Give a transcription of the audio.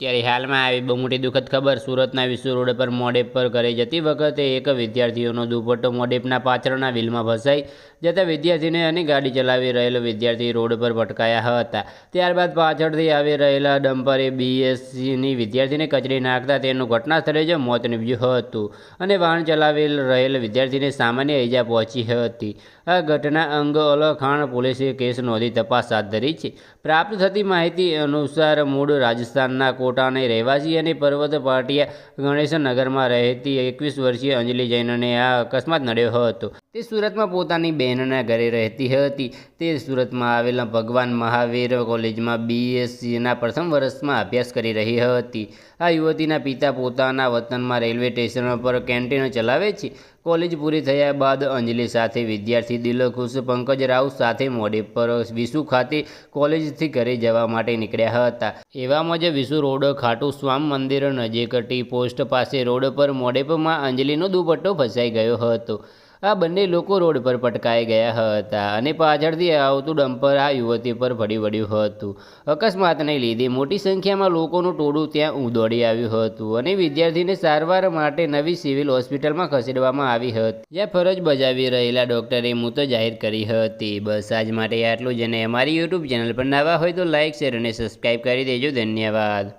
હાલમાં આવી બહુ મોટી દુઃખદ ખબર સુરતના વિશ્વ રોડ પર મોડેપ પર ઘરે જતી વખતે એક વિદ્યાર્થીઓનો દુપટ્ટો મોડેપના પાછળના વ્હીલમાં ફસાઈ જતા વિદ્યાર્થીને અને ગાડી ચલાવી રહેલો વિદ્યાર્થી રોડ પર ભટકાયા હતા. ત્યારબાદ પાછળથી આવી રહેલા ડમ્પરે બીએસસીની વિદ્યાર્થીને કચડી નાખતા તેનું ઘટના સ્થળે જ મોત નીપજ્યું હતું અને વાહન ચલાવી રહેલ વિદ્યાર્થીને સામાન્ય ઈજા પહોંચી હતી. આ ઘટના અંગ અલખાણ પોલીસે કેસ નોંધી તપાસ હાથ ધરી છે. પ્રાપ્ત થતી માહિતી અનુસાર મૂળ રાજસ્થાનના કોટાને રહેવાસી અને પર્વત પાટિયા ગણેશનગરમાં રહેતી એકવીસ વર્ષીય અંજલિ જૈનને આ અકસ્માત નડ્યો હતો. તે સુરતમાં પોતાની બહેનના ઘરે રહેતી હતી. તે સુરતમાં આવેલા ભગવાન મહાવીર કોલેજમાં બીએસસીના પ્રથમ વર્ષમાં અભ્યાસ કરી રહી હતી. આ યુવતીના પિતા પોતાના વતનમાં રેલવે સ્ટેશન પર કેન્ટીન ચલાવે છે. કોલેજ પૂરી થયા બાદ અંજલિ સાથે વિદ્યાર્થી દિલખુશ પંકજ રાવ સાથે મોડે પર વિસુ ખાતે કોલેજથી ઘરે જવા માટે નીકળ્યા હતા. એવામાં જ વિસુ રોડ ખાટુ સ્વામ મંદિર નજીક ટી પોસ્ટ પાસે રોડ પર મોડેપમાં અંજલિનો દુપટ્ટો ફસાઈ ગયો હતો. આ બંને લોકો રોડ પર પટકાઈ ગયા હતા અને પાછળથી આવતું ડમ્પર આ યુવતી પર ફરી વળ્યું હતું. અકસ્માતને લીધે મોટી સંખ્યામાં લોકોનું ટોળું ત્યાં દોડી આવ્યું હતું અને વિદ્યાર્થીને સારવાર માટે નવી સિવિલ હોસ્પિટલમાં ખસેડવામાં આવી હતી. જ્યાં ફરજ બજાવી રહેલા ડોક્ટરે મૃત જાહેર કરી હતી. બસ આજ માટે આટલું જ અને અમારી યુટ્યુબ ચેનલ પર નવા હોય તો લાઇક શેર અને સબસ્ક્રાઈબ કરી દેજો. ધન્યવાદ.